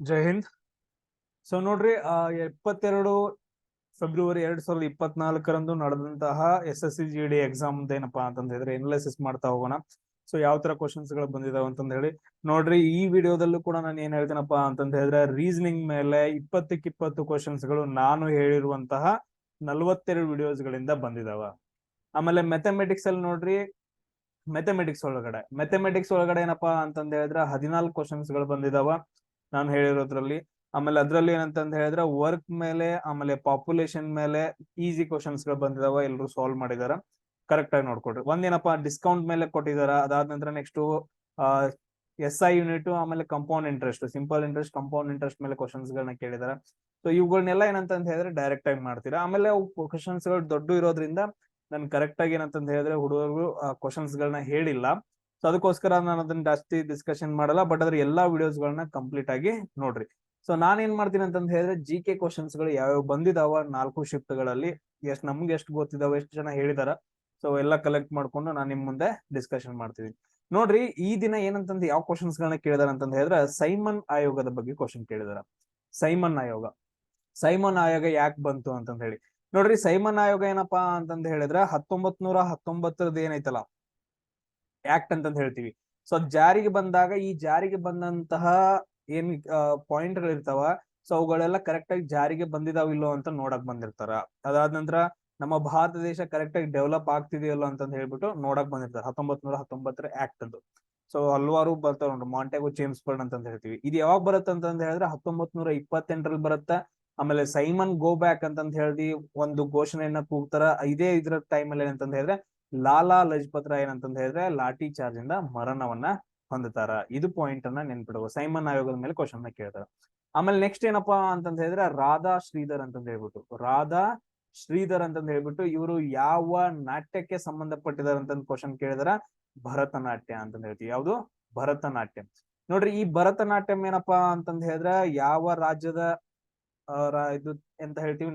ಜೈ Hind. So ನೋಡ್ರಿ, ಆ ಇಪ್ಪತ್ತೆರಡು ಫೆಬ್ರವರಿ ಎರಡ್ ಸಾವಿರದ ಇಪ್ಪತ್ನಾಲ್ಕರಂದು ನಡೆದಂತಹ S S C G D exam ಏನಪ್ಪಾ ಅಂತ ಹೇಳಿದ್ರೆ ಎನಾಲಿಸಿಸ್ ಮಾಡ್ತಾ ಹೋಗೋಣ. ಸೊ ಯಾವ ತರ ಕ್ವಶನ್ಸ್ಗಳು ಬಂದಿದಾವ ಅಂತಂದ ಹೇಳಿ. ನೋಡ್ರಿ, ಈ ವಿಡಿಯೋದಲ್ಲೂ ಕೂಡ ನಾನು ಏನ್ ಹೇಳ್ತೀನಪ್ಪಾ ಅಂತಂದ ಹೇಳಿದ್ರೆ ರೀಸನಿಂಗ್ ಮೇಲೆ ಇಪ್ಪತ್ತಕ್ಕೆ ಇಪ್ಪತ್ತು ಕ್ವಶನ್ಸ್ಗಳು ನಾನು ಹೇಳಿರುವಂತಹ ನಲ್ವತ್ತೆರಡು ವಿಡಿಯೋಸ್ ಗಳಿಂದ ಬಂದಿದಾವ. ಆಮೇಲೆ ಮೆಥಮೆಟಿಕ್ಸ್ ಅಲ್ಲಿ ನೋಡ್ರಿ ಮೆಥಮೆಟಿಕ್ಸ್ ಒಳಗಡೆ ಮೆಥಮೆಟಿಕ್ಸ್ ಒಳಗಡೆ ಏನಪ್ಪಾ ಅಂತಂದ ಹೇಳಿದ್ರೆ ಹದಿನಾಲ್ಕು ಕ್ವಶನ್ಸ್ಗಳು ಬಂದಿದಾವ. ನಾನು ಹೇಳಿರೋದ್ರಲ್ಲಿ. ಆಮೇಲೆ ಅದ್ರಲ್ಲಿ ಏನಂತಂದ ಹೇಳಿದ್ರೆ ವರ್ಕ್ ಮೇಲೆ, ಆಮೇಲೆ ಪಾಪ್ಯುಲೇಷನ್ ಮೇಲೆ ಈಸಿ ಕ್ವಶನ್ಸ್ಗಳು ಬಂದಿದಾವ ಎಲ್ಲರೂ ಸಾಲ್ವ್ ಮಾಡಿದಾರ. ಕರೆಕ್ಟ್ ಆಗಿ ನೋಡ್ಕೊಡ್ರಿ ಒಂದೇನಪ್ಪ ಡಿಸ್ಕೌಂಟ್ ಮೇಲೆ ಕೊಟ್ಟಿದಾರ, ಅದಾದ ನಂತರ ನೆಕ್ಸ್ಟ್ ಎಸ್ ಐ ಯೂನಿಟ್ ಆಮೇಲೆ compound interest simple interest compound interest ಮೇಲೆ ಕ್ವಶನ್ಸ್ ಗಳನ್ನ ಕೇಳಿದಾರ. ಸೊ ಇವುಗಳನ್ನೆಲ್ಲ ಏನಂತ ಹೇಳಿದ್ರೆ ಡೈರೆಕ್ಟ್ ಆಗಿ ಮಾಡ್ತೀರಾ. ಆಮೇಲೆ ಕ್ವಶನ್ಸ್ಗಳು ದೊಡ್ಡ ಇರೋದ್ರಿಂದ ನಾನು ಕರೆಕ್ಟ್ ಆಗಿ ಏನಂತಂದ್ ಹೇಳಿದ್ರೆ ಹುಡುಗರು ಕ್ವಶನ್ಸ್ ಗಳನ್ನ ಹೇಳಿಲ್ಲ. ಸೊ ಅದಕ್ಕೋಸ್ಕರ ನಾನು ಅದನ್ನ ಜಾಸ್ತಿ ಡಿಸ್ಕಷನ್ ಮಾಡಲ್ಲ ಬಟ್ ಅದ್ರ ಎಲ್ಲಾ ವಿಡಿಯೋಸ್ ಗಳನ್ನ ಕಂಪ್ಲೀಟ್ ಆಗಿ ನೋಡ್ರಿ. ಸೊ ನಾನ್ ಏನ್ ಮಾಡ್ತೀನಿ ಅಂತಂದ್ ಹೇಳಿದ್ರೆ ಜಿ ಕೆ ಕ್ವಶನ್ಸ್ಗಳು ಯಾವ್ಯಾವ ಬಂದಿದಾವ, ನಾಲ್ಕು ಶಿಫ್ಟ್ಗಳಲ್ಲಿ, ಎಷ್ಟ್ ನಮ್ಗೆ ಎಷ್ಟು ಗೊತ್ತಿದಾವ, ಎಷ್ಟು ಜನ ಹೇಳಿದಾರ ಸೊ ಎಲ್ಲ ಕಲೆಕ್ಟ್ ಮಾಡ್ಕೊಂಡು ನಾನು ನಿಮ್ ಮುಂದೆ ಡಿಸ್ಕಷನ್ ಮಾಡ್ತೀನಿ. ನೋಡ್ರಿ, ಈ ದಿನ ಏನಂತಂದ್ ಯಾವ ಕ್ವಶನ್ಸ್ ಗಳನ್ನ ಕೇಳಿದಾರ ಅಂತಂದ್ ಹೇಳಿದ್ರೆ ಸೈಮನ್ ಆಯೋಗದ ಬಗ್ಗೆ ಕ್ವಶನ್ ಕೇಳಿದಾರ. ಸೈಮನ್ ಆಯೋಗ. ಸೈಮನ್ ಆಯೋಗ ಯಾಕೆ ಬಂತು ಅಂತಂದ್ ಹೇಳಿ. ನೋಡ್ರಿ ಸೈಮನ್ ಆಯೋಗ ಏನಪ್ಪಾ ಅಂತಂದ್ ಹೇಳಿದ್ರೆ ಹತ್ತೊಂಬತ್ ನೂರ ಹತ್ತೊಂಬತ್ತರದ್ದು ಏನೈತಲ್ಲ ಆಕ್ಟ್ ಅಂತ ಹೇಳ್ತೀವಿ. ಸೊ ಜಾರಿಗೆ ಬಂದಾಗ ಈ ಜಾರಿಗೆ ಬಂದಂತಹ ಏನ್ ಪಾಯಿಂಟ್ ಗಳಿರ್ತಾವ ಸೊ ಅವುಗಳೆಲ್ಲ ಕರೆಕ್ಟ್ ಆಗಿ ಜಾರಿಗೆ ಬಂದಿದಾವ ಇಲ್ಲೋ ಅಂತ ನೋಡಕ್ ಬಂದಿರ್ತಾರ. ಅದಾದ ನಂತರ ನಮ್ಮ ಭಾರತ ದೇಶ ಕರೆಕ್ಟ್ ಆಗಿ ಡೆವಲಪ್ ಆಗ್ತಿದೆಯಲ್ಲೋ ಅಂತ ಹೇಳ್ಬಿಟ್ಟು ನೋಡಕ್ ಬಂದಿರ್ತಾರೆ. ಹತ್ತೊಂಬತ್ ನೂರ ಹತ್ತೊಂಬತ್ತರ ಆಕ್ಟ್ ಅದು. ಸೊ ಹಲವಾರು ಬರ್ತಾವ ನೋಡ್ರಿ ಮಾಂಟೆಗೋ ಚೇಮ್ಸ್ ಬರ್ಡ್ ಅಂತ ಹೇಳ್ತೀವಿ. ಇದು ಯಾವಾಗ ಬರುತ್ತೆ ಅಂತಂದ ಹೇಳಿದ್ರೆ ಹತ್ತೊಂಬತ್ ನೂರ ಇಪ್ಪತ್ತೆಂಟರಲ್ಲಿ ಬರುತ್ತೆ. ಆಮೇಲೆ ಸೈಮನ್ ಗೋ ಬ್ಯಾಕ್ ಅಂತಂದ ಹೇಳಿ ಒಂದು ಘೋಷಣೆಯನ್ನ ಕೂಗ್ತಾರ. ಇದೇ ಇದ್ರ ಟೈಮ್ ಅಲ್ಲಿ ಏನಂತಂದ ಹೇಳಿದ್ರೆ ಲಾಲಾ ಲಜಪತ್ ರಾಯ್ ಏನಂತಂದ ಹೇಳಿದ್ರೆ ಲಾಠಿ ಚಾರ್ಜ್ ಇಂದ ಮರಣವನ್ನ ಹೊಂದುತ್ತಾರ. ಇದು ಪಾಯಿಂಟ್ ಅನ್ನ ನೆನ್ಪಿಡುವ ಸೈಮನ್ ಆಯೋಗದ ಮೇಲೆ ಕ್ವಶನ್ ಕೇಳ್ತಾರ. ಆಮೇಲೆ ನೆಕ್ಸ್ಟ್ ಏನಪ್ಪಾ ಅಂತಂದ ಹೇಳಿದ್ರೆ ರಾಧಾ ಶ್ರೀಧರ್ ಅಂತಂದ ಹೇಳ್ಬಿಟ್ಟು, ರಾಧಾ ಶ್ರೀಧರ್ ಅಂತಂದ ಹೇಳ್ಬಿಟ್ಟು ಇವರು ಯಾವ ನಾಟ್ಯಕ್ಕೆ ಸಂಬಂಧಪಟ್ಟಿದಾರ ಅಂತ ಕ್ವಶನ್ ಕೇಳಿದಾರ? ಭರತನಾಟ್ಯ ಅಂತಂದ ಹೇಳ್ತೀವಿ. ಯಾವುದು? ಭರತನಾಟ್ಯಂ. ನೋಡ್ರಿ, ಈ ಭರತನಾಟ್ಯಂ ಏನಪ್ಪಾ ಅಂತಂದ ಹೇಳಿದ್ರೆ ಯಾವ ರಾಜ್ಯದ ಇದು ಎಂತ ಹೇಳ್ತೀವಿ,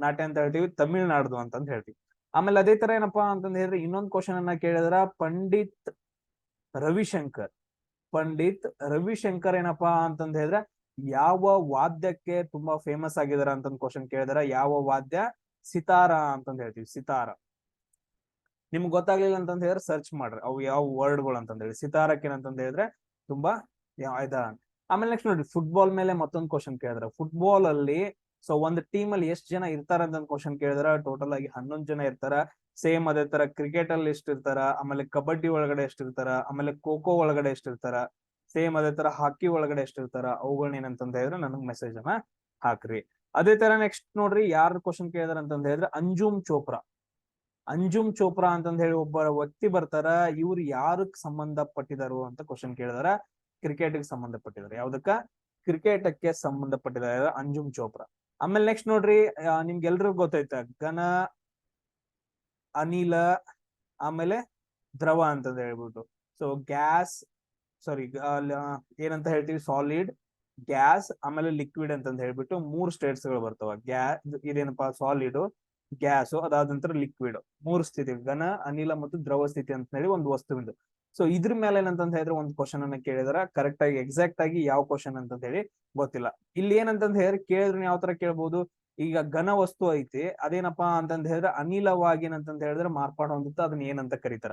ನಾಟ್ಯ ಅಂತ ಹೇಳ್ತೀವಿ, ತಮಿಳ್ನಾಡ್ದು ಅಂತಂದ ಹೇಳ್ತೀವಿ. ಆಮೇಲೆ ಅದೇ ತರ ಏನಪ್ಪಾ ಅಂತಂದ ಹೇಳಿದ್ರೆ ಇನ್ನೊಂದು ಕ್ವಶನ್ ಅನ್ನ ಕೇಳಿದ್ರ, ಪಂಡಿತ್ ರವಿಶಂಕರ್. ಪಂಡಿತ್ ರವಿಶಂಕರ್ ಏನಪ್ಪಾ ಅಂತಂದ ಹೇಳಿದ್ರೆ, ಯಾವ ವಾದ್ಯಕ್ಕೆ ತುಂಬಾ ಫೇಮಸ್ ಆಗಿದಾರ ಅಂತ ಕ್ವಶನ್ ಕೇಳಿದಾರ, ಯಾವ ವಾದ್ಯ? ಸಿತಾರ ಅಂತಂದ್ ಹೇಳ್ತೀವಿ, ಸಿತಾರ. ನಿಮ್ಗೆ ಗೊತ್ತಾಗ್ಲಿಲ್ಲ ಅಂತಂದ ಹೇಳಿದ್ರೆ ಸರ್ಚ್ ಮಾಡ್ರಿ, ಅವು ಯಾವ ವರ್ಡ್ಗಳು ಅಂತಂದ ಹೇಳಿ. ಸಿತಾರಕ್ಕೆ ಏನಂತಂದ ಹೇಳಿದ್ರೆ ತುಂಬಾ ಇದ. ಆಮೇಲೆ ನೆಕ್ಸ್ಟ್ ನೋಡಿ ಫುಟ್ಬಾಲ್ ಮೇಲೆ ಮತ್ತೊಂದು ಕ್ವಶನ್ ಕೇಳಿದ್ರೆ. ಫುಟ್ಬಾಲ್ ಅಲ್ಲಿ ಸೊ ಒಂದು ಟೀಮ್ ಅಲ್ಲಿ ಎಷ್ಟು ಜನ ಇರ್ತಾರ ಅಂತ ಕ್ವಶನ್ ಕೇಳಿದ್ರ ಟೋಟಲ್ ಆಗಿ ಹನ್ನೊಂದ್ ಜನ ಇರ್ತಾರ. ಸೇಮ್ ಅದೇ ತರ ಕ್ರಿಕೆಟ್ ಅಲ್ಲಿ ಎಷ್ಟು ಇರ್ತಾರ, ಆಮೇಲೆ ಕಬಡ್ಡಿ ಒಳಗಡೆ ಎಷ್ಟು ಇರ್ತಾರ, ಆಮೇಲೆ ಖೋಖೋ ಒಳಗಡೆ ಎಷ್ಟು ಇರ್ತಾರ ಸೇಮ್ ಅದೇ ತರ ಹಾಕಿ ಒಳಗಡೆ ಎಷ್ಟು ಇರ್ತಾರ ಅವುಗಳನ್ನ ಏನಂತಂದ ಹೇಳಿದ್ರೆ ನನಗ್ ಮೆಸೇಜ್ ಅನ್ನ ಹಾಕ್ರಿ. ಅದೇ ತರ ನೆಕ್ಸ್ಟ್ ನೋಡ್ರಿ ಯಾರು ಕ್ವಶನ್ ಕೇಳಿದಾರ ಅಂತಂದ ಹೇಳಿದ್ರೆ ಅಂಜುಮ್ ಚೋಪ್ರಾ. ಅಂಜುಮ್ ಚೋಪ್ರಾ ಅಂತಂದ ಹೇಳಿ ಒಬ್ಬ ವ್ಯಕ್ತಿ ಬರ್ತಾರ, ಇವ್ರು ಯಾರಕ್ ಸಂಬಂಧಪಟ್ಟಿದಾರು ಅಂತ ಕ್ವಶನ್ ಕೇಳಿದಾರ. ಕ್ರಿಕೆಟ್ಗೆ ಸಂಬಂಧಪಟ್ಟಿದಾರೆ. ಯಾವ್ದಕ್ಕ? ಕ್ರಿಕೆಟ್ಗೆ ಸಂಬಂಧಪಟ್ಟಿದ್ದಾರೆ ಅಂಜುಮ್ ಚೋಪ್ರಾ. ಆಮೇಲೆ ನೆಕ್ಸ್ಟ್ ನೋಡ್ರಿ ನಿಮ್ಗೆಲ್ರಿಗೂ ಗೊತ್ತೈತ ಘನ, ಅನಿಲ, ಆಮೇಲೆ ದ್ರವ ಅಂತಂದ ಹೇಳ್ಬಿಟ್ಟು. ಸೊ ಗ್ಯಾಸ್ ಸಾರಿ ಏನಂತ ಹೇಳ್ತೀವಿ ಸಾಲಿಡ್ ಗ್ಯಾಸ್ ಆಮೇಲೆ ಲಿಕ್ವಿಡ್ ಅಂತಂದ ಹೇಳ್ಬಿಟ್ಟು ಮೂರ್ ಸ್ಟೇಟ್ಸ್ಗಳು ಬರ್ತಾವ. ಗ್ಯಾಸ್ ಇದೇನಪ್ಪಾ ಸಾಲಿಡ್ ಗ್ಯಾಸ್ ಅದಾದ ನಂತರ ಲಿಕ್ವಿಡ್ ಮೂರು ಸ್ಥಿತಿ, ಘನ, ಅನಿಲ ಮತ್ತು ದ್ರವ ಸ್ಥಿತಿ ಅಂತ ಹೇಳಿ ಒಂದು ವಸ್ತುವಿಂದು ಸೊ ಇದ್ರ ಮೇಲೆ ಏನಂತ ಹೇಳಿದ್ರೆ ಒಂದು ಕ್ವಶನ್ ಅನ್ನ ಕೇಳಿದಾರ. ಕರೆಕ್ಟ್ ಆಗಿ ಎಕ್ಸಾಕ್ಟ್ ಆಗಿ ಯಾವ ಕ್ವಶನ್ ಅಂತ ಹೇಳಿ ಗೊತ್ತಿಲ್ಲ. ಇಲ್ಲಿ ಏನಂತಂದ ಹೇಳಿದ್ರೆ ಕೇಳಿದ್ರು ಯಾವ ತರ ಕೇಳ್ಬಹುದು ಈಗ ಘನ ವಸ್ತು ಐತಿ, ಅದೇನಪ್ಪಾ ಅಂತಂದ ಹೇಳಿದ್ರೆ ಅನಿಲವಾಗಿ ಏನಂತಂದ ಹೇಳಿದ್ರೆ ಮಾರ್ಪಾಡು ಹೊಂದುತ್ತೆ, ಅದನ್ನ ಏನಂತ ಕರೀತಾರ.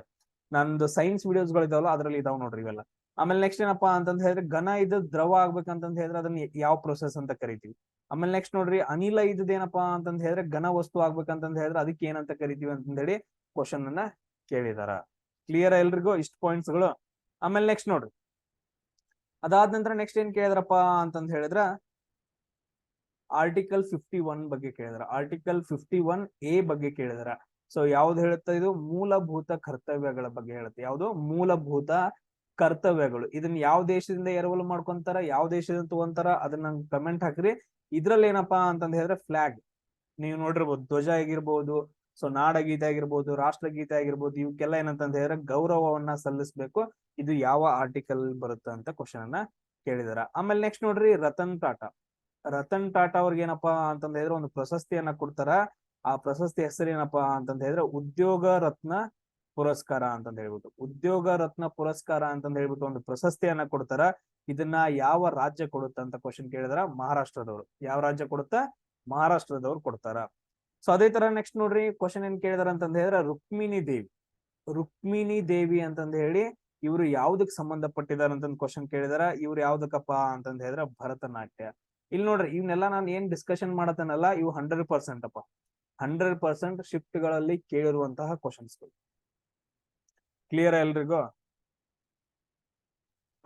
ನಂದು ಸೈನ್ಸ್ ವಿಡಿಯೋಸ್ಗಳು ಇದಾವಲ್ಲ, ಅದ್ರಲ್ಲಿ ಇದಾವ್ ನೋಡ್ರಿ ಇವೆಲ್ಲ. ಆಮೇಲೆ ನೆಕ್ಸ್ಟ್ ಏನಪ್ಪಾ ಅಂತಂದ ಹೇಳಿದ್ರೆ ಘನ ಇದು ದ್ರವ ಆಗ್ಬೇಕಂತಂದ ಹೇಳಿದ್ರೆ ಅದನ್ನ ಯಾವ ಪ್ರೊಸೆಸ್ ಅಂತ ಕರಿತೀವಿ. ಆಮೇಲೆ ನೆಕ್ಸ್ಟ್ ನೋಡ್ರಿ, ಅನಿಲ ಇದ್ದೇನಪ್ಪಾ ಅಂತಂದ ಹೇಳಿದ್ರೆ ಘನ ವಸ್ತು ಆಗ್ಬೇಕಂತಂದ ಹೇಳಿದ್ರೆ ಅದಕ್ಕೆ ಏನಂತ ಕರಿತೀವಿ ಅಂತಂದ ಹೇಳಿ ಕ್ವಶನ್ ಅನ್ನ ಕೇಳಿದಾರ. ಕ್ಲಿಯರ್ ಎಲ್ರಿಗೂ? ಇಷ್ಟು ಪಾಯಿಂಟ್ಸ್ಗಳು? ಆಮೇಲೆ ನೆಕ್ಸ್ಟ್ ನೋಡ್ರಿ. ಅದಾದ ನಂತರ ನೆಕ್ಸ್ಟ್ ಏನ್ ಕೇಳಿದ್ರಪ್ಪ ಅಂತಂದ್ ಹೇಳಿದ್ರ ಆರ್ಟಿಕಲ್ ಫಿಫ್ಟಿ ಒನ್ ಬಗ್ಗೆ ಕೇಳಿದ್ರ. ಆರ್ಟಿಕಲ್ ಫಿಫ್ಟಿ ಒನ್ ಎ ಬಗ್ಗೆ ಕೇಳಿದ್ರ. ಸೊ ಯಾವ್ದು ಹೇಳುತ್ತೆ ಇದು? ಮೂಲಭೂತ ಕರ್ತವ್ಯಗಳ ಬಗ್ಗೆ ಹೇಳುತ್ತೆ. ಯಾವುದು? ಮೂಲಭೂತ ಕರ್ತವ್ಯಗಳು. ಇದನ್ನ ಯಾವ ದೇಶದಿಂದ ಎರವಲು ಮಾಡ್ಕೊಂತಾರ, ಯಾವ ದೇಶದಿಂದ ತಗೊಂತಾರ, ಅದನ್ನ ಕಮೆಂಟ್ ಹಾಕ್ರಿ. ಇದ್ರಲ್ಲಿ ಏನಪ್ಪಾ ಅಂತಂದ ಹೇಳಿದ್ರೆ ಫ್ಲಾಗ್ ನೀವು ನೋಡಿರ್ಬೋದು, ಧ್ವಜ ಆಗಿರ್ಬೋದು ಸೊ ನಾಡಗೀತೆ ಆಗಿರ್ಬೋದು, ರಾಷ್ಟ್ರಗೀತೆ ಆಗಿರ್ಬೋದು, ಇವಕ್ಕೆಲ್ಲ ಏನಂತಂದ ಹೇಳಿದ್ರೆ ಗೌರವವನ್ನ ಸಲ್ಲಿಸ್ಬೇಕು. ಇದು ಯಾವ ಆರ್ಟಿಕಲ್ ಬರುತ್ತೆ ಅಂತ ಕ್ವಶನ್ ಅನ್ನ ಕೇಳಿದಾರ. ಆಮೇಲೆ ನೆಕ್ಸ್ಟ್ ನೋಡ್ರಿ ರತನ್ ಟಾಟಾ. ರತನ್ ಟಾಟಾ ಅವ್ರಿಗೆ ಏನಪ್ಪಾ ಅಂತಂದ ಹೇಳಿದ್ರೆ ಒಂದು ಪ್ರಶಸ್ತಿಯನ್ನ ಕೊಡ್ತಾರ? ಆ ಪ್ರಶಸ್ತಿ ಹೆಸರೇನಪ್ಪಾ ಅಂತಂದ ಹೇಳಿದ್ರೆ ಉದ್ಯೋಗ ರತ್ನ ಪುರಸ್ಕಾರ ಅಂತಂದ ಹೇಳ್ಬಿಟ್ಟು. ಉದ್ಯೋಗ ರತ್ನ ಪುರಸ್ಕಾರ ಅಂತಂದ ಹೇಳ್ಬಿಟ್ಟು ಒಂದು ಪ್ರಶಸ್ತಿಯನ್ನ ಕೊಡ್ತಾರ? ಇದನ್ನ ಯಾವ ರಾಜ್ಯ ಕೊಡುತ್ತ ಅಂತ ಕ್ವಶನ್ ಕೇಳಿದ್ರ? ಮಹಾರಾಷ್ಟ್ರದವರು. ಯಾವ ರಾಜ್ಯ ಕೊಡುತ್ತ? ಮಹಾರಾಷ್ಟ್ರದವ್ರು ಕೊಡ್ತಾರ? ಸೊ ಅದೇ ತರ ನೆಕ್ಸ್ಟ್ ನೋಡ್ರಿ ಕ್ವಶನ್ ಏನ್ ಕೇಳಿದಾರ ಅಂತಂದ ಹೇಳಿದ್ರೆ, ರುಕ್ಮಿಣಿ ದೇವಿ. ರುಕ್ಮಿಣಿ ದೇವಿ ಅಂತಂದ ಹೇಳಿ, ಇವರು ಯಾವ್ದಕ್ ಸಂಬಂಧಪಟ್ಟಿದಾರ ಅಂತಂದ್ ಕ್ವಶನ್ ಕೇಳಿದಾರ. ಇವ್ರು ಯಾವ್ದಕ್ಕಪ್ಪ ಅಂತಂದ ಹೇಳಿದ್ರೆ, ಭರತನಾಟ್ಯ. ಇಲ್ಲಿ ನೋಡ್ರಿ ಇವನ್ನೆಲ್ಲ ನಾನು ಏನ್ ಡಿಸ್ಕಷನ್ ಮಾಡತ್ತನಲ್ಲ, ಇವು ಹಂಡ್ರೆಡ್ ಪರ್ಸೆಂಟ್ ಅಪ್ಪ. ಹಂಡ್ರೆಡ್ ಪರ್ಸೆಂಟ್ ಶಿಫ್ಟ್ಗಳಲ್ಲಿ ಕೇಳಿರುವಂತಹ ಕ್ವಶನ್ಸ್ಗಳು ಕ್ಲಿಯರ್ ಎಲ್ರಿಗೂ?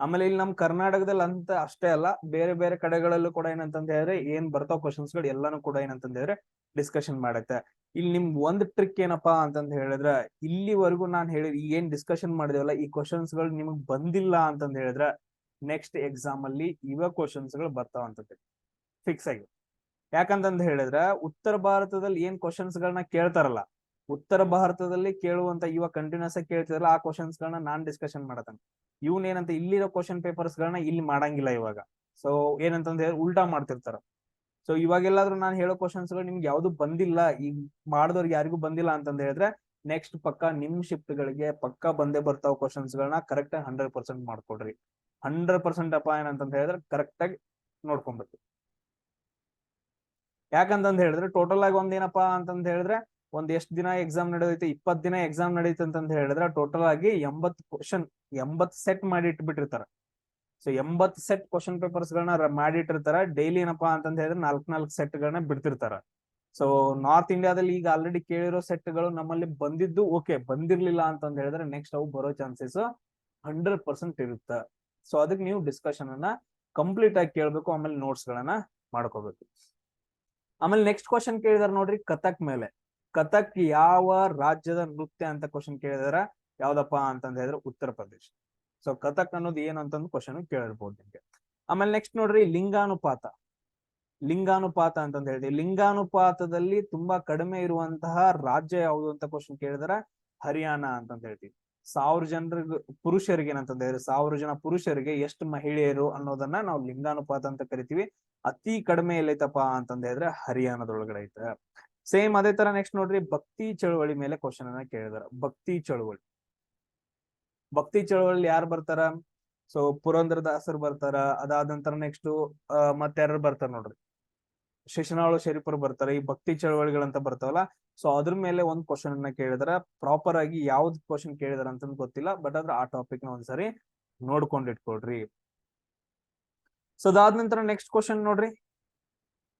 ಆಮೇಲೆ ಇಲ್ಲಿ ನಮ್ ಕರ್ನಾಟಕದಲ್ಲಿ ಅಂತ ಅಷ್ಟೇ ಅಲ್ಲ, ಬೇರೆ ಬೇರೆ ಕಡೆಗಳಲ್ಲೂ ಕೂಡ ಏನಂತಂದ ಹೇಳಿದ್ರೆ ಏನ್ ಬರ್ತಾವ ಕ್ವಶನ್ಸ್ಗಳು ಎಲ್ಲಾನು ಕೂಡ ಏನಂತಂದ ಹೇಳಿದ್ರೆ ಡಿಸ್ಕಷನ್ ಮಾಡುತ್ತೆ. ಇಲ್ಲಿ ನಿಮ್ ಒಂದ್ ಟ್ರಿಕ್ ಏನಪ್ಪಾ ಅಂತಂದ ಹೇಳಿದ್ರೆ, ಇಲ್ಲಿವರೆಗೂ ನಾನ್ ಹೇಳಿದ್ ಏನ್ ಡಿಸ್ಕಷನ್ ಮಾಡಿದೆವಲ್ಲ, ಈ ಕ್ವಶನ್ಸ್ಗಳು ನಿಮಗ್ ಬಂದಿಲ್ಲ ಅಂತಂದ ಹೇಳಿದ್ರೆ ನೆಕ್ಸ್ಟ್ ಎಕ್ಸಾಮ್ ಅಲ್ಲಿ ಇವ ಕ್ವಶನ್ಸ್ಗಳು ಬರ್ತಾವ ಅಂತ ಫಿಕ್ಸ್ ಆಗಿ. ಯಾಕಂತಂದ ಹೇಳಿದ್ರೆ, ಉತ್ತರ ಭಾರತದಲ್ಲಿ ಏನ್ ಕ್ವಶನ್ಸ್ ಗಳನ್ನ ಕೇಳ್ತಾರಲ್ಲ ಉತ್ತರ ಭಾರತದಲ್ಲಿ ಕೇಳುವಂತ ಇವಾಗ ಕಂಟಿನ್ಯೂಸ್ ಆಗಿ ಕೇಳ್ತಿದ್ರಲ್ಲ, ಆ ಕ್ವಶನ್ಸ್ ಗಳನ್ನ ನಾನ್ ಡಿಸ್ಕಷನ್ ಮಾಡತಾನೆ ಇವನ್ ಏನಂತ ಇಲ್ಲಿರೋ ಕ್ವಶನ್ ಪೇಪರ್ಸ್ ಗಳನ್ನ ಇಲ್ಲಿ ಮಾಡಂಗಿಲ್ಲ ಇವಾಗ. ಸೊ ಏನಂತಂದ್ರೆ ಉಲ್ಟಾ ಮಾಡ್ತಿರ್ತಾರ. ಸೊ ಇವಾಗೆಲ್ಲಾದ್ರೂ ನಾನು ಹೇಳೋ ಕ್ವಶನ್ಸ್ಗಳು ನಿಮ್ಗೆ ಯಾವ್ದು ಬಂದಿಲ್ಲ. ಈಗ ಮಾಡಿದವ್ರಿಗೆ ಯಾರಿಗೂ ಬಂದಿಲ್ಲ ಅಂತಂದ ಹೇಳಿದ್ರೆ ನೆಕ್ಸ್ಟ್ ಪಕ್ಕ ನಿಮ್ ಶಿಫ್ಟ್ ಗಳಿಗೆ ಪಕ್ಕ ಬಂದೇ ಬರ್ತಾವ ಕ್ವಶನ್ಸ್ ಗಳನ್ನ ಕರೆಕ್ಟ್ ಆಗಿ ಹಂಡ್ರೆಡ್ ಪರ್ಸೆಂಟ್ ಮಾಡ್ಕೊಡ್ರಿ. ಹಂಡ್ರೆಡ್ ಪರ್ಸೆಂಟ್ ಅಪ್ಪ ಏನಂತಂದ ಹೇಳಿದ್ರೆ ಕರೆಕ್ಟ್ ಆಗಿ ನೋಡ್ಕೊಬೇಕು ಯಾಕಂತಂದ್ ಹೇಳಿದ್ರೆ ಟೋಟಲ್ ಆಗಿ ಒಂದೇನಪ್ಪಾ ಅಂತಂದ್ ಹೇಳಿದ್ರೆ ಒಂದ್ ಎಷ್ಟ್ ದಿನ ಎಕ್ಸಾಮ್ ನಡೆದೈತೆ? ಇಪ್ಪತ್ ದಿನ ಎಕ್ಸಾಮ್ ನಡೀತ ಅಂತ ಹೇಳಿದ್ರೆ ಟೋಟಲ್ ಆಗಿ ಎಂಬತ್ ಕ್ವಶನ್ ಎಂಬತ್ ಸೆಟ್ ಮಾಡಿ ಇಟ್ಬಿಟ್ಟಿರ್ತಾರ. ಸೊ ಎಂಬತ್ ಸೆಟ್ ಕ್ವಶನ್ ಪೇಪರ್ಸ್ ಗಳನ್ನ ಮಾಡಿಟ್ಟಿರ್ತಾರ ಡೈಲಿ ಏನಪ್ಪಾ ಅಂತಂದ್ ಹೇಳಿದ್ರೆ ನಾಲ್ಕ್ ನಾಲ್ಕ್ ಸೆಟ್ ಗಳನ್ನ ಬಿಡ್ತಿರ್ತಾರ. ಸೊ ನಾರ್ತ್ ಇಂಡಿಯಾದಲ್ಲಿ ಈಗ ಆಲ್ರೆಡಿ ಕೇಳಿರೋ ಸೆಟ್ಗಳು ನಮ್ಮಲ್ಲಿ ಬಂದಿದ್ದು ಓಕೆ ಬಂದಿರ್ಲಿಲ್ಲ ಅಂತಂದ್ ಹೇಳಿದ್ರೆ ನೆಕ್ಸ್ಟ್ ಅವು ಬರೋ ಚಾನ್ಸಸ್ ಹಂಡ್ರೆಡ್ ಪರ್ಸೆಂಟ್ ಇರುತ್ತೆ. ಸೊ ಅದಕ್ಕೆ ನೀವು ಡಿಸ್ಕಷನ್ ಅನ್ನ ಕಂಪ್ಲೀಟ್ ಆಗಿ ಕೇಳ್ಬೇಕು, ಆಮೇಲೆ ನೋಟ್ಸ್ ಗಳನ್ನ ಮಾಡ್ಕೋಬೇಕು. ಆಮೇಲೆ ನೆಕ್ಸ್ಟ್ ಕ್ವಶನ್ ಕೇಳಿದಾರೆ ನೋಡ್ರಿ ಕಥಕ್ ಮೇಲೆ. ಕಥಕ್ ಯಾವ ರಾಜ್ಯದ ನೃತ್ಯ ಅಂತ ಕ್ವಶನ್ ಕೇಳಿದಾರ? ಯಾವ್ದಪ್ಪ ಅಂತಂದ ಹೇಳಿದ್ರೆ ಉತ್ತರ ಪ್ರದೇಶ. ಸೊ ಕಥಕ್ ಅನ್ನೋದು ಏನು ಅಂತಂದು ಕ್ವಶನ್ ಕೇಳಿರ್ಬೋದು ನಿಮ್ಗೆ. ಆಮೇಲೆ ನೆಕ್ಸ್ಟ್ ನೋಡ್ರಿ ಲಿಂಗಾನುಪಾತ. ಲಿಂಗಾನುಪಾತ ಅಂತಂದ ಹೇಳ್ತೀವಿ ಲಿಂಗಾನುಪಾತದಲ್ಲಿ ತುಂಬಾ ಕಡಿಮೆ ಇರುವಂತಹ ರಾಜ್ಯ ಯಾವುದು ಅಂತ ಕ್ವಶನ್ ಕೇಳಿದಾರ? ಹರಿಯಾಣ ಅಂತಂದ ಹೇಳ್ತೀವಿ. ಸಾವಿರ ಜನರಿಗೆ, ಪುರುಷರಿಗೆ ಏನಂತಂದ ಹೇಳಿದ್ರೆ ಸಾವಿರ ಜನ ಪುರುಷರಿಗೆ ಎಷ್ಟು ಮಹಿಳೆಯರು ಅನ್ನೋದನ್ನ ನಾವು ಲಿಂಗಾನುಪಾತ ಅಂತ ಕರಿತೀವಿ. ಅತಿ ಕಡಿಮೆ ಎಲ್ಲೈತಪ್ಪ ಅಂತಂದ ಹೇಳಿದ್ರೆ ಹರಿಯಾಣದೊಳಗಡೆ ಐತೆ. ಸೇಮ್ ಅದೇ ತರ ನೆಕ್ಸ್ಟ್ ನೋಡ್ರಿ ಭಕ್ತಿ ಚಳವಳಿ ಮೇಲೆ ಕ್ವಶನ್ ಅನ್ನ ಕೇಳಿದಾರ. ಭಕ್ತಿ ಚಳವಳಿ. ಭಕ್ತಿ ಚಳವಳಿ ಯಾರು ಬರ್ತಾರ? ಸೊ ಪುರಂದರದಾಸರು ಬರ್ತಾರ. ಅದಾದ ನಂತರ ನೆಕ್ಸ್ಟ್ ಮತ್ತೆ ಯಾರು ಬರ್ತಾರ ನೋಡ್ರಿ. ಶಿಶನಾಳು ಶರೀಫರು ಬರ್ತಾರೆ. ಈ ಭಕ್ತಿ ಚಳವಳಿಗಳಂತ ಬರ್ತಾವಲ್ಲ ಸೊ ಅದ್ರ ಮೇಲೆ ಒಂದ್ ಕ್ವಶನ್ ಅನ್ನ ಕೇಳಿದಾರ. ಪ್ರಾಪರ್ ಆಗಿ ಯಾವ್ದು ಕ್ವಶನ್ ಕೇಳಿದಾರ ಅಂತ ಗೊತ್ತಿಲ್ಲ ಬಟ್ ಆದ್ರೆ ಆ ಟಾಪಿಕ್ನ ಒಂದ್ಸರಿ ನೋಡ್ಕೊಂಡಿಟ್ಕೊಳ್ರಿ ಸೊ ಅದಾದ ನಂತರ ನೆಕ್ಸ್ಟ್ ಕ್ವಶನ್ ನೋಡ್ರಿ.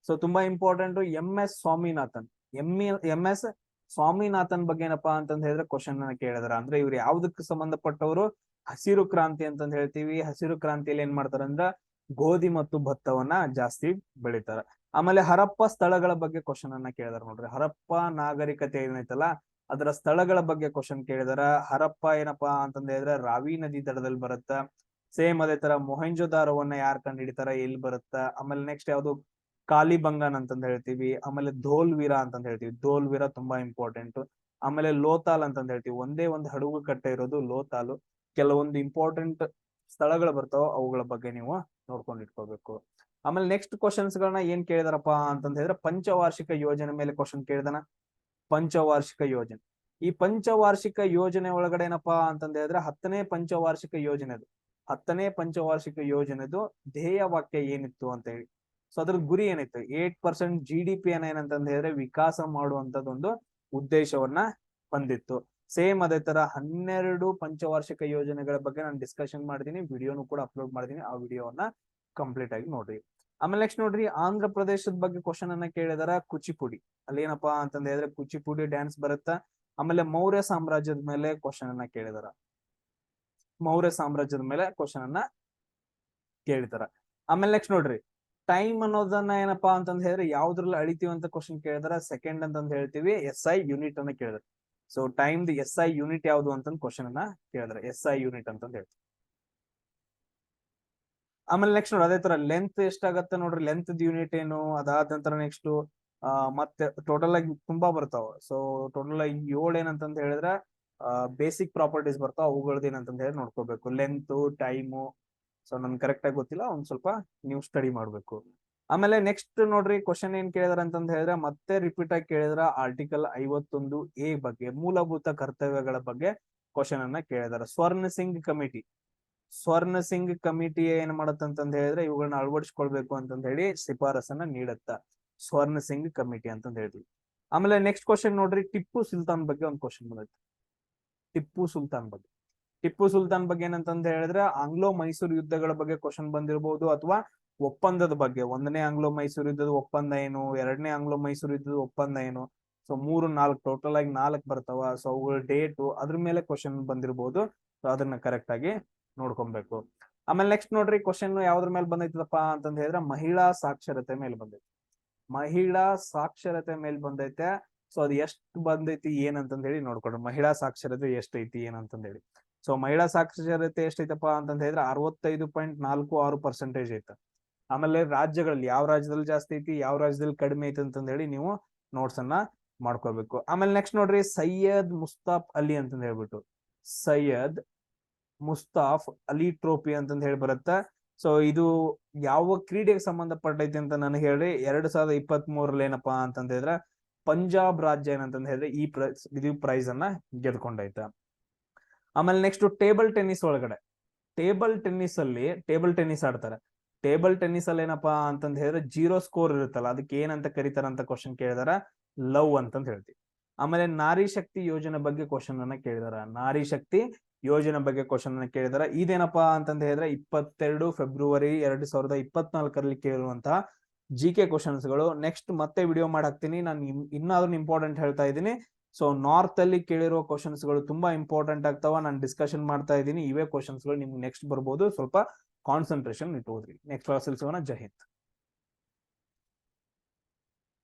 ಸೊ ತುಂಬಾ important M S Swaminathan. M M S Swaminathan ಬಗ್ಗೆ ಏನಪ್ಪಾ ಅಂತ ಹೇಳಿದ್ರೆ ಕ್ವಶನ್ ಅನ್ನ ಕೇಳಿದ್ರ. ಅಂದ್ರೆ ಇವ್ರು ಯಾವ್ದಕ್ಕೆ ಸಂಬಂಧಪಟ್ಟವರು? ಹಸಿರು ಕ್ರಾಂತಿ ಅಂತಂದ್ ಹೇಳ್ತೀವಿ. ಹಸಿರು ಕ್ರಾಂತಿಯಲ್ಲಿ ಏನ್ ಮಾಡ್ತಾರ ಅಂದ್ರ ಗೋಧಿ ಮತ್ತು ಭತ್ತವನ್ನ ಜಾಸ್ತಿ ಬೆಳಿತಾರ. ಆಮೇಲೆ ಹರಪ್ಪ ಸ್ಥಳಗಳ ಬಗ್ಗೆ ಕ್ವಶನ್ ಅನ್ನ ಕೇಳಿದಾರ ನೋಡ್ರಿ. ಹರಪ್ಪ ನಾಗರಿಕತೆ ಏನೈತಲ್ಲ ಅದರ ಸ್ಥಳಗಳ ಬಗ್ಗೆ ಕ್ವಶನ್ ಕೇಳಿದಾರ. ಹರಪ್ಪ ಏನಪ್ಪಾ ಅಂತಂದ ಹೇಳಿದ್ರೆ ರಾವಿ ನದಿ ದಡದಲ್ಲಿ ಬರುತ್ತ? ಸೇಮ್ ಅದೇ ತರ ಮೊಹೆಂಜೋದಾರವನ್ನ ಯಾರ್ ಕಂಡು ಹಿಡಿತಾರ? ಎಲ್ಲಿ ಬರುತ್ತ? ಆಮೇಲೆ ನೆಕ್ಸ್ಟ್ ಯಾವ್ದು? ಕಾಲಿಬಂಗನ್ ಅಂತಂದ್ ಹೇಳ್ತೀವಿ, ಆಮೇಲೆ ಧೋಲ್ ವೀರ ಅಂತಂದ್ ಹೇಳ್ತೀವಿ. ಧೋಲ್ ವೀರ ತುಂಬಾ ಇಂಪಾರ್ಟೆಂಟ್ ಆಮೇಲೆ ಲೋತಾಲ್ ಅಂತಂದ್ ಹೇಳ್ತೀವಿ. ಒಂದೇ ಒಂದು ಹಡಗು ಕಟ್ಟೆ ಇರೋದು ಲೋತಾಲು. ಕೆಲವೊಂದು ಇಂಪಾರ್ಟೆಂಟ್ ಸ್ಥಳಗಳು ಬರ್ತಾವ ಅವುಗಳ ಬಗ್ಗೆ ನೀವು ನೋಡ್ಕೊಂಡು ಇಟ್ಕೋಬೇಕು. ಆಮೇಲೆ ನೆಕ್ಸ್ಟ್ ಕ್ವಶನ್ಸ್ ಗಳನ್ನ ಏನ್ ಕೇಳಿದಾರಪ್ಪ ಅಂತಂದ ಹೇಳಿದ್ರೆ ಪಂಚವಾರ್ಷಿಕ ಯೋಜನೆ ಮೇಲೆ ಕ್ವಶನ್ ಕೇಳಿದನ? ಪಂಚವಾರ್ಷಿಕ ಯೋಜನೆ. ಈ ಪಂಚವಾರ್ಷಿಕ ಯೋಜನೆ ಒಳಗಡೆ ಏನಪ್ಪಾ ಅಂತಂದ ಹೇಳಿದ್ರೆ ಹತ್ತನೇ ಪಂಚವಾರ್ಷಿಕ ಯೋಜನೆದು ಹತ್ತನೇ ಪಂಚವಾರ್ಷಿಕ ಯೋಜನೆದು ಧ್ಯೇಯ ವಾಕ್ಯ ಏನಿತ್ತು ಅಂತ ಹೇಳಿ. ಸೊ ಅದ್ರ ಗುರಿ ಏನಿತ್ತು? Eight percent G D P ಅನ್ನ ಏನಂತಂದ ಹೇಳಿದ್ರೆ ವಿಕಾಸ ಮಾಡುವಂತದೊಂದು ಉದ್ದೇಶವನ್ನ ಹೊಂದಿತ್ತು. ಸೇಮ್ ಅದೇ ತರ ಹನ್ನೆರಡು ಪಂಚವಾರ್ಷಿಕ ಯೋಜನೆಗಳ ಬಗ್ಗೆ ನಾನು ಡಿಸ್ಕಷನ್ ಮಾಡಿದೀನಿ ವಿಡಿಯೋನು ಕೂಡ ಅಪ್ಲೋಡ್ ಮಾಡಿದೀನಿ ಆ ವಿಡಿಯೋವನ್ನ ಕಂಪ್ಲೀಟ್ ಆಗಿ ನೋಡ್ರಿ. ಆಮೇಲೆ ನೆಕ್ಸ್ಟ್ ನೋಡ್ರಿ, ಆಂಧ್ರ ಪ್ರದೇಶದ ಬಗ್ಗೆ ಕ್ವಶನ್ ಅನ್ನ ಕೇಳಿದಾರ ಕುಚಿಪುಡಿ. ಅಲ್ಲಿ ಏನಪ್ಪಾ ಅಂತಂದ ಹೇಳಿದ್ರೆ ಕುಚಿಪುಡಿ ಡ್ಯಾನ್ಸ್ ಬರುತ್ತಾ? ಆಮೇಲೆ ಮೌರ್ಯ ಸಾಮ್ರಾಜ್ಯದ ಮೇಲೆ ಕ್ವಶನ್ ಅನ್ನ ಕೇಳಿದಾರ. ಮೌರ್ಯ ಸಾಮ್ರಾಜ್ಯದ ಮೇಲೆ ಕ್ವಶನ್ ಅನ್ನ ಕೇಳಿದಾರ. ಆಮೇಲೆ ನೆಕ್ಸ್ಟ್ ನೋಡ್ರಿ ಟೈಮ್ ಅನ್ನೋದನ್ನ ಏನಪ್ಪಾ ಅಂತಂದ ಹೇಳಿದ್ರೆ, ಯಾವ್ದ್ರಲ್ಲಿ ಅಳಿತೀವಿ ಅಂತ ಕ್ವಶನ್ ಕೇಳಿದ್ರೆ ಸೆಕೆಂಡ್ ಅಂತಂದ್ ಹೇಳ್ತೀವಿ ಎಸ್ ಐ ಯೂನಿಟ್ ಅನ್ನ ಕೇಳಿದ್ರೆ. So time S I unit ಯಾವ್ದು ಅಂತ ಕ್ವಶನ್ ಅನ್ನ ಕೇಳಿದ್ರೆ ಎಸ್ ಐ ಯೂನಿಟ್ ಅಂತ ಹೇಳ್ತೀವಿ. ಆಮೇಲೆ ನೆಕ್ಸ್ಟ್ ನೋಡಿ, ಅದೇ ತರ ಲೆಂತ್ ಎಷ್ಟಾಗತ್ತೆ ನೋಡ್ರಿ ಲೆಂತ್ ಯೂನಿಟ್ ಏನು, ಅದಾದ ನಂತರ ನೆಕ್ಸ್ಟ್ ಮತ್ತೆ ಟೋಟಲ್ ಆಗಿ ತುಂಬಾ ಬರ್ತಾವ. ಸೊ ಟೋಟಲ್ ಆಗಿ ಏಳು ಏನಂತಂದ್ ಹೇಳಿದ್ರೆ ಬೇಸಿಕ್ ಪ್ರಾಪರ್ಟೀಸ್ ಬರ್ತಾವ ಅವುಗಳದ್ದು ಏನಂತಂದ್ ಹೇಳಿ ನೋಡ್ಕೋಬೇಕು. ಲೆಂತ್ ಟೈಮು ಸೊ ನನ್ ಕರೆಕ್ಟ್ ಆಗಿ ಗೊತ್ತಿಲ್ಲ, ಒಂದ್ ಸ್ವಲ್ಪ ನೀವು ಸ್ಟಡಿ ಮಾಡ್ಬೇಕು. ಆಮೇಲೆ ನೆಕ್ಸ್ಟ್ ನೋಡ್ರಿ ಕ್ವಶನ್ ಏನ್ ಕೇಳಿದಾರ ಅಂತಂದ್ ಹೇಳಿದ್ರೆ, ಮತ್ತೆ ರಿಪೀಟ್ ಆಗಿ ಕೇಳಿದ್ರ ಆರ್ಟಿಕಲ್ ಐವತ್ತೊಂದು ಎ ಬಗ್ಗೆ, ಮೂಲಭೂತ ಕರ್ತವ್ಯಗಳ ಬಗ್ಗೆ ಕ್ವಶನ್ ಅನ್ನ ಕೇಳಿದಾರ. ಸ್ವರ್ಣ ಸಿಂಗ್ ಕಮಿಟಿ. ಸ್ವರ್ಣ ಸಿಂಗ್ ಕಮಿಟಿ ಏನ್ ಮಾಡತ್ತಂತಂದ್ ಹೇಳಿದ್ರೆ ಇವುಗಳನ್ನ ಅಳವಡಿಸ್ಕೊಳ್ಬೇಕು ಅಂತಂದ ಹೇಳಿ ಶಿಫಾರಸನ್ನ ನೀಡತ್ತ. ಸ್ವರ್ಣ ಸಿಂಗ್ ಕಮಿಟಿ ಅಂತಂದ್ ಹೇಳಿದ್ವಿ ಆಮೇಲೆ ನೆಕ್ಸ್ಟ್ ಕ್ವಶನ್ ನೋಡ್ರಿ, ಟಿಪ್ಪು ಸುಲ್ತಾನ್ ಬಗ್ಗೆ ಒಂದು ಕ್ವಶನ್ ಬಂದೈತಿ. ಟಿಪ್ಪು ಸುಲ್ತಾನ್ ಬಗ್ಗೆ. ಟಿಪ್ಪು ಸುಲ್ತಾನ್ ಬಗ್ಗೆ ಏನಂತಂದ ಹೇಳಿದ್ರೆ ಆಂಗ್ಲೋ ಮೈಸೂರು ಯುದ್ಧಗಳ ಬಗ್ಗೆ ಕ್ವಶನ್ ಬಂದಿರಬಹುದು ಅಥವಾ ಒಪ್ಪಂದದ ಬಗ್ಗೆ. ಒಂದನೇ ಆಂಗ್ಲೋ ಮೈಸೂರು ಯುದ್ಧದ ಒಪ್ಪಂದ ಏನು? ಎರಡನೇ ಆಂಗ್ಲೋ ಮೈಸೂರು ಯುದ್ಧದ ಒಪ್ಪಂದ ಏನು? ಸೊ ಮೂರು, ನಾಲ್ಕು ಟೋಟಲ್ ಆಗಿ ನಾಲ್ಕು ಬರ್ತಾವ. ಸೊ ಅವುಗಳ ಡೇಟು ಅದ್ರ ಮೇಲೆ ಕ್ವಶನ್ ಬಂದಿರಬಹುದು ಸೊ ಅದನ್ನ ಕರೆಕ್ಟ್ ಆಗಿ ನೋಡ್ಕೊಬೇಕು. ಆಮೇಲೆ ನೆಕ್ಸ್ಟ್ ನೋಡ್ರಿ ಕ್ವಶನ್ ಯಾವ್ದ್ರ ಮೇಲೆ ಬಂದೈತದಪ್ಪ ಅಂತಂದ ಹೇಳಿದ್ರೆ ಮಹಿಳಾ ಸಾಕ್ಷರತೆ ಮೇಲೆ ಬಂದೈತಿ. ಮಹಿಳಾ ಸಾಕ್ಷರತೆ ಮೇಲೆ ಬಂದೈತೆ. ಸೊ ಅದು ಎಷ್ಟು ಬಂದೈತಿ ಏನಂತಂದ ಹೇಳಿ ನೋಡ್ಕೊಡ್ರಿ ಮಹಿಳಾ ಸಾಕ್ಷರತೆ ಎಷ್ಟೈತಿ ಏನಂತಂದ ಹೇಳಿ. ಸೊ ಮಹಿಳಾ ಸಾಕ್ಷರತೆ ಎಷ್ಟೈತಪ್ಪ ಅಂತ ಹೇಳಿದ್ರೆ ಅರವತ್ತೈದು ಪಾಯಿಂಟ್ ನಾಲ್ಕು ಆರು ಪರ್ಸೆಂಟೇಜ್ ಐತೆ. ಆಮೇಲೆ ರಾಜ್ಯಗಳಲ್ಲಿ ಯಾವ ರಾಜ್ಯದಲ್ಲಿ ಜಾಸ್ತಿ ಐತಿ, ಯಾವ ರಾಜ್ಯದಲ್ಲಿ ಕಡಿಮೆ ಐತಿ ಅಂತ ಹೇಳಿ ನೀವು ನೋಟ್ಸ್ ಅನ್ನ ಮಾಡ್ಕೋಬೇಕು. ಆಮೇಲೆ ನೆಕ್ಸ್ಟ್ ನೋಡ್ರಿ ಸೈಯದ್ ಮುಸ್ತಾಫ್ ಅಲಿ ಅಂತ ಹೇಳ್ಬಿಟ್ಟು. ಸೈಯದ್ ಮುಸ್ತಾಫ್ ಅಲಿ ಟ್ರೋಫಿ ಅಂತ ಹೇಳಿ ಬರುತ್ತೆ. ಸೊ ಇದು ಯಾವ ಕ್ರೀಡೆಗೆ ಸಂಬಂಧಪಟ್ಟೈತಿ ಅಂತ ನನಗೆ ಹೇಳಿ ಎರಡ್ ಸಾವಿರದ ಇಪ್ಪತ್ತ್ ಮೂರಲ್ಲಿ ಏನಪ್ಪಾ ಅಂತಂದ್ರೆ ಪಂಜಾಬ್ ರಾಜ್ಯ ಏನಂತಂದ್ ಹೇಳಿದ್ರೆ ಈ ಪ್ರೈಸ್ ಇದು ಪ್ರೈಸ್ ಅನ್ನ ಗೆದ್ಕೊಂಡೈತೆ. ಆಮೇಲೆ ನೆಕ್ಸ್ಟ್ ಟೇಬಲ್ ಟೆನ್ನಿಸ್ ಒಳಗಡೆ. ಟೇಬಲ್ ಟೆನ್ನಿಸ್ ಅಲ್ಲಿ ಟೇಬಲ್ ಟೆನ್ನಿಸ್ ಆಡ್ತಾರೆ. ಟೇಬಲ್ ಟೆನ್ನಿಸ್ ಅಲ್ಲಿ ಏನಪ್ಪಾ ಅಂತಂದ್ ಹೇಳಿದ್ರೆ ಜೀರೋ ಸ್ಕೋರ್ ಇರುತ್ತಲ್ಲ, ಅದಕ್ಕೆ ಏನಂತ ಕರೀತಾರ ಅಂತ ಕ್ವಶನ್ ಕೇಳಿದಾರ? ಲವ್ ಅಂತಂದ್ ಹೇಳ್ತೀವಿ. ಆಮೇಲೆ ನಾರಿ ಶಕ್ತಿ ಯೋಜನೆ ಬಗ್ಗೆ ಕ್ವಶನ್ ಅನ್ನ ಕೇಳಿದಾರ. ನಾರಿ ಶಕ್ತಿ ಯೋಜನೆ ಬಗ್ಗೆ ಕ್ವಶನ್ ಅನ್ನ ಕೇಳಿದಾರ. ಇದೇನಪ್ಪಾ ಅಂತಂದ್ ಹೇಳಿದ್ರೆ ಇಪ್ಪತ್ತೆರಡು ಫೆಬ್ರವರಿ ಎರಡ್ ಸಾವಿರದ ಇಪ್ಪತ್ನಾಲ್ಕರಲ್ಲಿ ಕೇಳಿರುವಂತಹ ಜಿ ಕೆ ಕ್ವಶನ್ಸ್ಗಳು. ನೆಕ್ಸ್ಟ್ ಮತ್ತೆ ವಿಡಿಯೋ ಮಾಡಿ ಹಾಕ್ತೀನಿ. ನಾನು ಇನ್ನಾದ್ರೂ ಇಂಪಾರ್ಟೆಂಟ್ ಹೇಳ್ತಾ ಇದ್ದೀನಿ. ಸೊ ನಾರ್ತ್ ಅಲ್ಲಿ ಕೇಳಿರುವ ಕ್ವಶನ್ಸ್ಗಳು ತುಂಬಾ ಇಂಪಾರ್ಟೆಂಟ್ ಆಗ್ತಾವ. ನಾನು ಡಿಸ್ಕಷನ್ ಮಾಡ್ತಾ ಇದ್ದೀನಿ. ಇವೇ ಕ್ವಶನ್ಸ್ಗಳು ನಿಮ್ಗೆ ನೆಕ್ಸ್ಟ್ ಬರ್ಬೋದು. ಸ್ವಲ್ಪ ಕಾನ್ಸಂಟ್ರೇಷನ್ ಇಟ್ಟು ಹೋದ್ರಿ ನೆಕ್ಸ್ಟ್ ಕ್ಲಾಸ್ ಸಿಗೋಣ. ಜೈ ಹಿಂದ್.